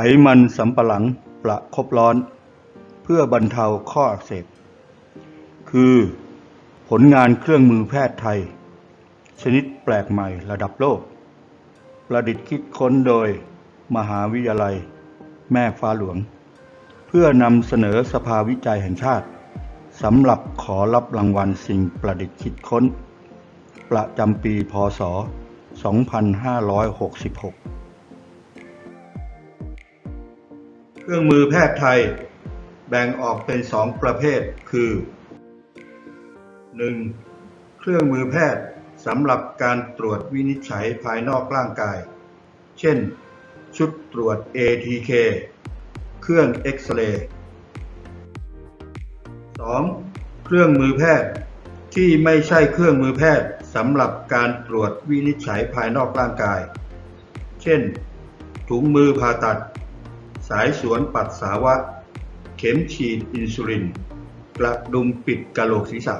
ไขมันสำปะหลังประคบร้อน เพื่อบรรเทาข้ออักเสบ คือผลงานเครื่องมือแพทย์ไทย ชนิดแปลกใหม่ระดับโลก ประดิษฐ์คิดค้นโดยมหาวิทยาลัย แม่ฟ้าหลวง เพื่อนำเสนอสภาวิจัยแห่งชาติสำหรับขอรับรางวัลสิ่งประดิษฐ์คิดค้น ประจำปีพศ 2566 เครื่องมือแพทย์ไทย แบ่งออกเป็นสองประเภท คือ 1. เครื่องมือแพทย์สำหรับการตรวจวินิจฉัยภายนอกร่างกาย เช่น ชุดตรวจ ATK เครื่องเอ็กซเรย์ 2. เครื่องมือแพทย์ที่ไม่ใช่เครื่องมือแพทย์สำหรับการตรวจวินิจฉัยภายนอกร่างกาย เช่น ถุงมือผ่าตัด สายสวนปัสสาวะ เข็มฉีดอินซูลิน กระดุมปิดกะโหลกศีรษะ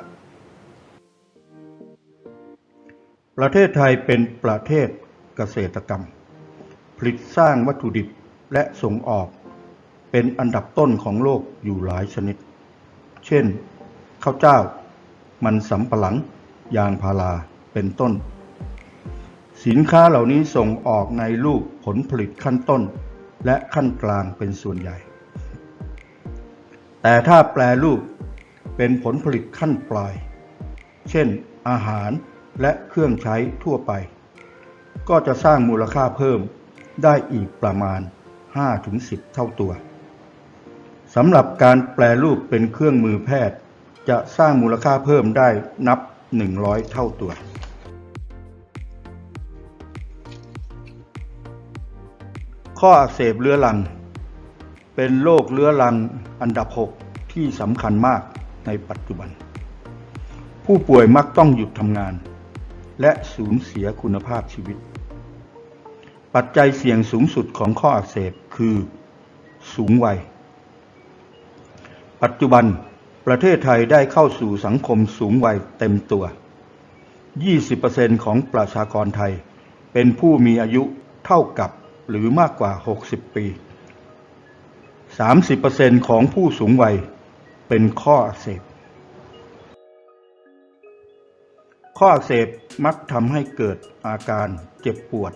ประเทศไทยเป็นประเทศเกษตรกรรม ผลิตสร้างวัตถุดิบและส่งออก เป็นอันดับต้นของโลกอยู่หลายชนิด เช่น ข้าวเจ้า มันสำปะหลัง ยางพาราเป็นต้น สินค้าเหล่านี้ส่งออกในรูปผลผลิตขั้นต้น และขั้นกลางเป็นส่วนใหญ่ แต่ถ้าแปลรูปเป็นผลผลิตขั้นปลาย เช่น อาหารและเครื่องใช้ทั่วไป ก็จะสร้างมูลค่าเพิ่มได้อีกประมาณ 5-10 เท่าตัวสำหรับการแปลรูปเป็นเครื่องมือแพทย์ จะสร้างมูลค่าเพิ่มได้นับ 100 เท่าตัว ข้ออักเสบเรื้อรัง เป็นโรคเรื้อรังอันดับ 6 ที่สำคัญมากในปัจจุบัน ผู้ป่วยมักต้องหยุดทำงาน และสูญเสียคุณภาพชีวิต ปัจจัยเสี่ยงสูงสุดของข้ออักเสบคือ สูงวัย ปัจจุบันประเทศไทยได้เข้าสู่สังคมสูงวัยเต็มตัว 20%ของประชากรไทยเป็นผู้มีอายุเท่ากับ หรือมากกว่า 60 ปี 30%ของผู้สูงวัยเป็นข้ออักเสบ ข้ออักเสบมักทำให้เกิดอาการเจ็บปวด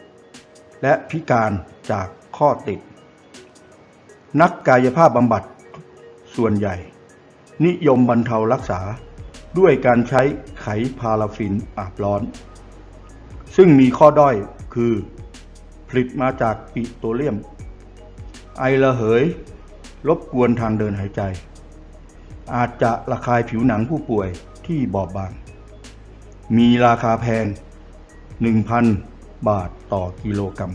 และพิการจากข้อติด นักกายภาพบำบัดส่วนใหญ่ นิยมบรรเทารักษาด้วยการใช้ไขพาราฟินอาบร้อน ซึ่งมีข้อด้อยคือ ผลิตมาจากปิโตรเลียม ไอระเหย รบกวนทางเดินหายใจ อาจจะระคายผิวหนังผู้ป่วยที่บอบบาง มีราคาแพง 1,000 บาทต่อกิโลกรัม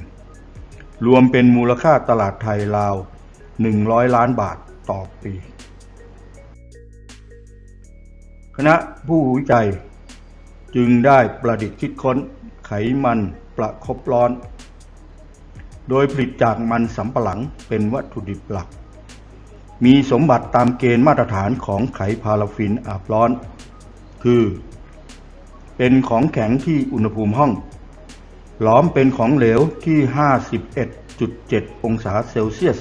รวมเป็นมูลค่าตลาดไทยราว 100 ล้านบาทต่อปี คณะผู้วิจัยจึงได้ประดิษฐ์คิดค้นไขมันประคบร้อน โดยผลิตจากมันสำปะหลังเป็นวัตถุดิบหลัก มีสมบัติตามเกณฑ์มาตรฐานของไขพาราฟินอาบร้อน คือ เป็นของแข็งที่อุณหภูมิห้อง หลอมเป็นของเหลวที่ 51.7 องศาเซลเซียส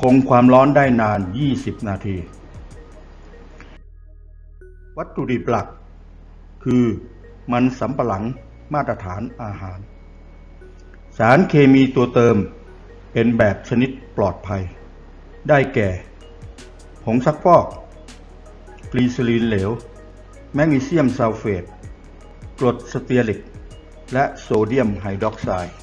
คงความร้อนได้นาน 20 นาที วัตถุดิบหลัก คือมันสำปะหลังมาตรฐานอาหาร สารเคมีตัวเติมเป็นแบบชนิดปลอดภัย ได้แก่ ผงซักฟอกกลีเซอรีนเหลว แมกนีเซียมซัลเฟตกรดสเตียริก และโซเดียมไฮดรอกไซด์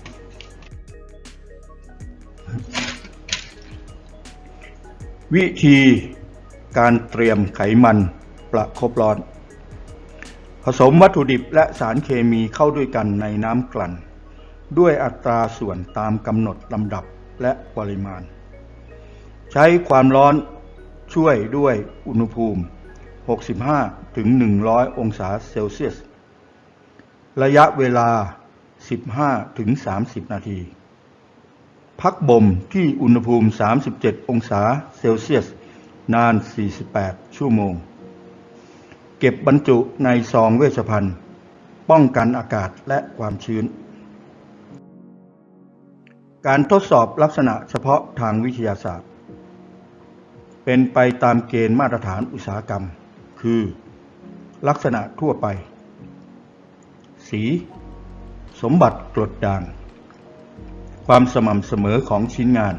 วิธีการเตรียมไขมันประคบร้อน ผสมวัตถุดิบและสารเคมีเข้าด้วยกันในน้ำกลั่น ด้วยอัตราส่วนตามกำหนดลำดับและปริมาณ ใช้ความร้อนช่วยด้วยอุณหภูมิ 65 ถึง 100 องศาเซลเซียส ระยะเวลา 15 ถึง 30 นาที พักบ่มที่อุณหภูมิ 37 องศาเซลเซียส นาน 48 ชั่วโมง เก็บบรรจุในซองเวชภัณฑ์ ป้องกันอากาศและความชื้น การทดสอบลักษณะเฉพาะทางวิทยาศาสตร์ เป็นไปตามเกณฑ์มาตรฐานอุตสาหกรรม คือ ลักษณะทั่วไป สี สมบัติกรดด่าง ความสม่ำเสมอของชิ้นงาน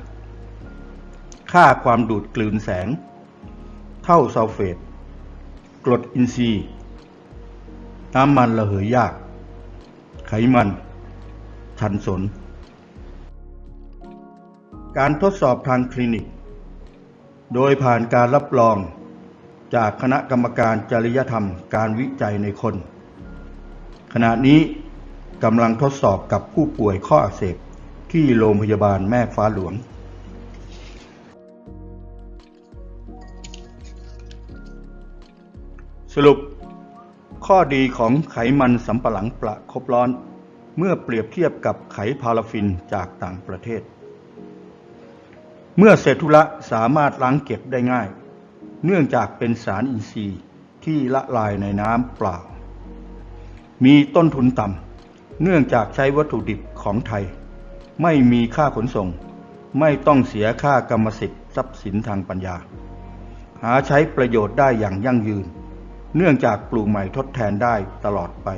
ค่าความดูดกลืนแสง เท่าซัลเฟตกรดอินทรีย์ น้ำมันระเหยยาก ไขมัน ชันสน การทดสอบทางคลินิก โดยผ่านการรับรองจากคณะกรรมการจริยธรรมการวิจัยในคน ขณะนี้กำลังทดสอบกับผู้ป่วยข้ออักเสบที่โรงพยาบาลแม่ฟ้าหลวง สรุป ข้อดีของไขมันสำปะหลังประคบร้อน เมื่อเปรียบเทียบกับไขพาราฟินจากต่างประเทศ เมื่อเศษธุระสามารถล้างเก็บได้ง่าย เนื่องจากเป็นสารอินทรีย์ที่ละลายในน้ำเปล่า มีต้นทุนต่ำเนื่องจากใช้วัตถุดิบของไทย ไม่มีค่าขนส่ง ไม่ต้องเสียค่ากรรมสิทธิ์ทรัพย์สินทางปัญญา หาใช้ประโยชน์ได้อย่างยั่งยืน เนื่องจากปลูกใหม่ทดแทนได้ตลอดไป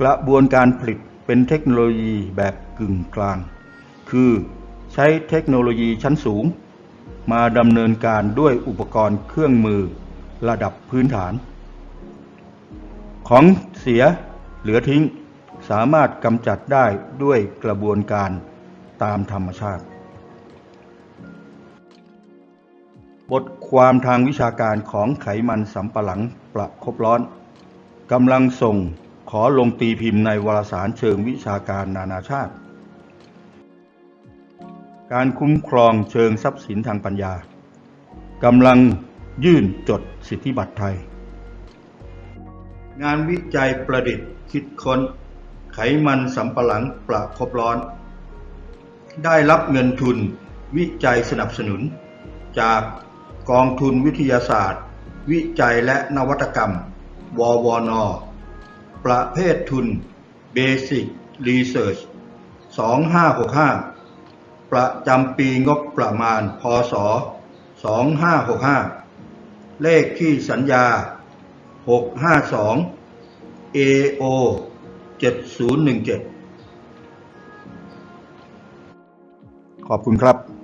กระบวนการผลิตเป็นเทคโนโลยีแบบกึ่งกลาง คือ ใช้เทคโนโลยีชั้นสูง มาดำเนินการด้วยอุปกรณ์เครื่องมือระดับพื้นฐาน ของเสียเหลือทิ้ง สามารถกำจัดได้ด้วยกระบวนการตามธรรมชาติ บทความทางวิชาการของไขมันสำปะหลังประคบร้อนกำลังส่งขอลงตีพิมพ์ในวารสารเชิงวิชาการนานาชาติ การคุ้มครองเชิงทรัพย์สินทางปัญญากำลังยื่นจดสิทธิบัตรไทย งานวิจัยประดิษฐ์คิดค้น ไขมันสำปะหลังประคบร้อน ได้รับเงินทุนวิจัยสนับสนุน จากกองทุนวิทยาศาสตร์ วิจัยและนวัตกรรม ววนประเภททุน Basic Research 2565 ประจำปีงบประมาณ พศ 2565 เลขที่สัญญา 652 AO 7017 ขอบคุณครับ